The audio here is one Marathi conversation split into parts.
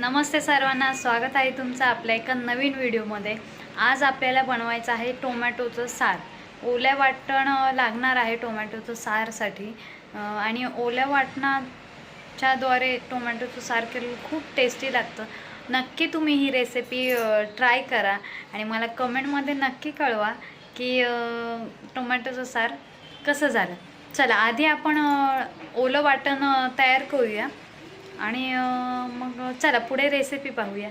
नमस्ते सर्वांना स्वागत आहे तुमचं आपल्या एका नवीन व्हिडिओमध्ये. आज आपल्याला बनवायचं आहे टोमॅटोचं सार. ओल्या वाटण लागणार आहे टोमॅटोचं सारसाठी. आणि ओल्या वाटणाच्याद्वारे टोमॅटोचं सार केलेलं खूप टेस्टी लागतं. नक्की तुम्ही ही रेसिपी ट्राय करा आणि मला कमेंटमध्ये नक्की कळवा की टोमॅटोचं सार कसं झालं. चला आधी आपण ओलं वाटण तयार करूया. आणि मग चला पुढे रेसिपी पाहूया.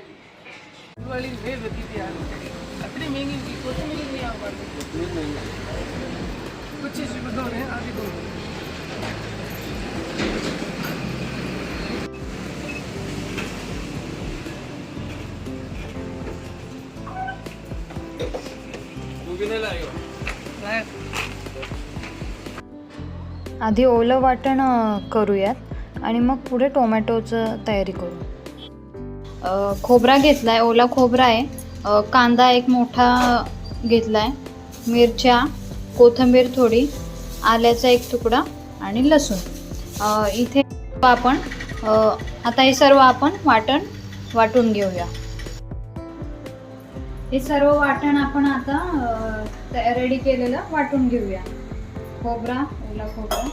आधी ओलं वाटण करूयात. आणि मग पुढे टोमॅटोचं तयारी करू. खोबरा घेतला आहे ओला खोबरा आहे. कांदा एक मोठा घेतला आहे मिरच्या कोथिंबीर थोडी आल्याचा एक तुकडा आणि लसूण. इथे आपण आता हे सर्व आपण वाटण वाटून घेऊया. हे सर्व वाटण आपण आता रेडी केलेलं वाटून घेऊया. खोबरा ओला खोबरा.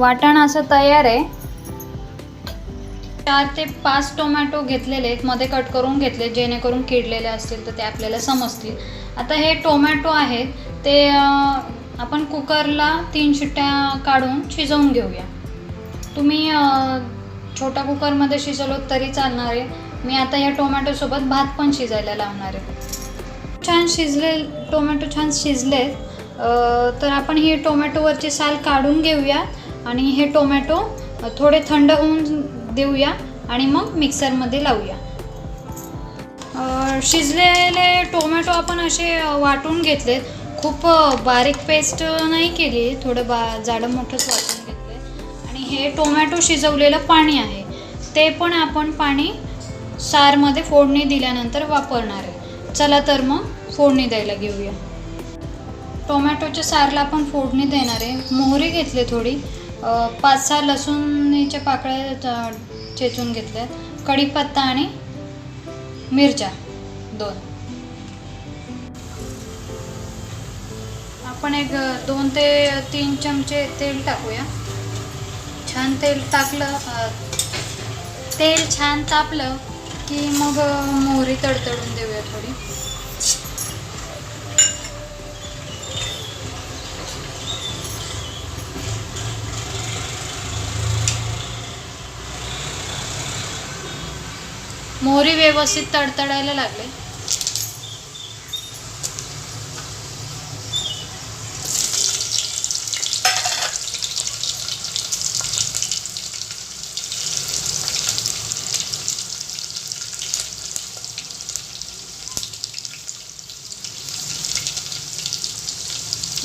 वाटण असं तयार आहे. चार ते पाच टोमॅटो घेतलेले आहेत. मध्ये कट करून घेतले जेणेकरून किडलेले असतील तर ते आपल्याला समजतील. आता हे टोमॅटो आहेत ते आपण कुकरला तीन शिट्ट्या काढून शिजवून घेऊया. तुम्ही छोट्या कुकरमध्ये शिजवलं तरी चालणार आहे. मी आता या टोमॅटोसोबत भात पण शिजायला लावणार आहे. छान शिजले टोमॅटो छान शिजलेत. तर आपण ही टोमॅटोवरची साल काढून घेऊया. आणि हे टोमॅटो थोडे थंड होऊन देऊया आणि मग मिक्सरमध्ये लावूया. अं, शिजलेले टोमॅटो आपण असे वाटून घेतले. खूप बारीक पेस्ट नाही केली. थोडं बा जाडं मोठंच वाटून घेतले. आणि हे टोमॅटो शिजवलेलं पाणी आहे. ते पण आपण पाणी सारमध्ये फोडणी दिल्यानंतर वापरणार आहे. चला तर मग फोडणी द्यायला घेऊया. टोमॅटोच्या सारला आपण फोडणी देणार आहे. मोहरी घेतली थोडी. पाच सहा लसूणच्या पाकळ्या चेचून घेतल्या. कढीपत्ता आणि मिरच्या दोन. आपण एक दोन ते तीन चमचे तेल टाकूया. छान तेल टाकलं तेल छान तापलं की मग मोहरी तडतडून देऊया थोडी. मोहरी व्यवस्थित तडतडायला लागले.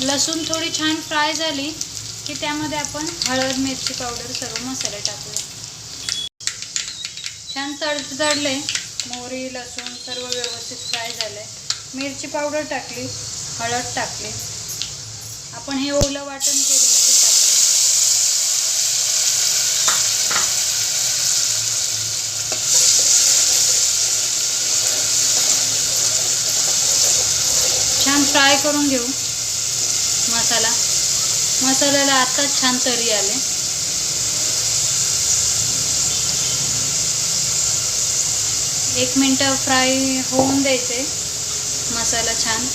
लसूण थोडी छान फ्राय झाली की त्यामध्ये आपण हळद मिरची पावडर सर्व मसाले टाकूया. छान तडतडले मोहरी लसूण सर्व व्यवस्थित फ्राय झालं आहे मिरची पावडर टाकली हळद टाकली. आपण हे ओलं वाटण केलं ते टाकलं छान फ्राय करून घेऊ मसाला. मसाल्याला आत्ताच छान तरी आले. एक मिनटं फ्राय होऊन द्यायचे. मसाला छान.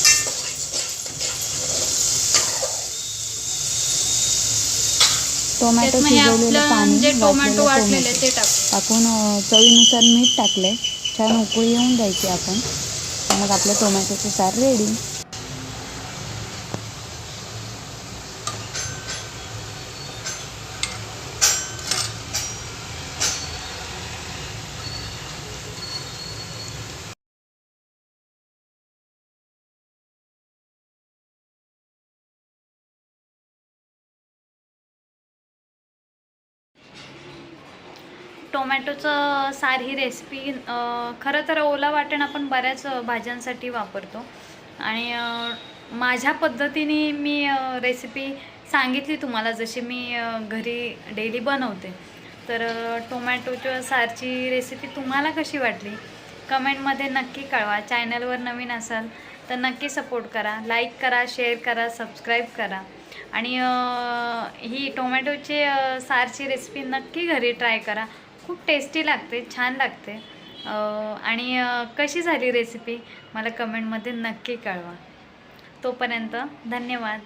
टोमॅटो हे शिजवलेलं आपलं पाणी जे टोमॅटो वाटलेलं ते टाकू. टाकून चवीनुसार मीठ टाकलंय. छान उकळी येऊन द्यायची आपण. मग आपलं टोमॅटोचं सार रेडी टोमॅटोचं सार ही रेसिपी खरं तर ओला वाटण आपण बऱ्याच भाज्यांसाठी वापरतो. आणि माझ्या पद्धतीने मी रेसिपी सांगितली तुम्हाला जशी मी घरी डेली बनवते. तर टोमॅटोच्या सारची रेसिपी तुम्हाला कशी वाटली? कमेंटमध्ये नक्की कळवा. चॅनलवर नवीन असाल तर नक्की सपोर्ट करा. लाईक करा शेअर करा सबस्क्राईब करा. आणि ही टोमॅटोची सारची रेसिपी नक्की घरी ट्राय करा. खूप टेस्टी लागते छान लागते. आणि कशी झाली रेसिपी मला कमेंटमध्ये नक्की कळवा. तोपर्यंत धन्यवाद.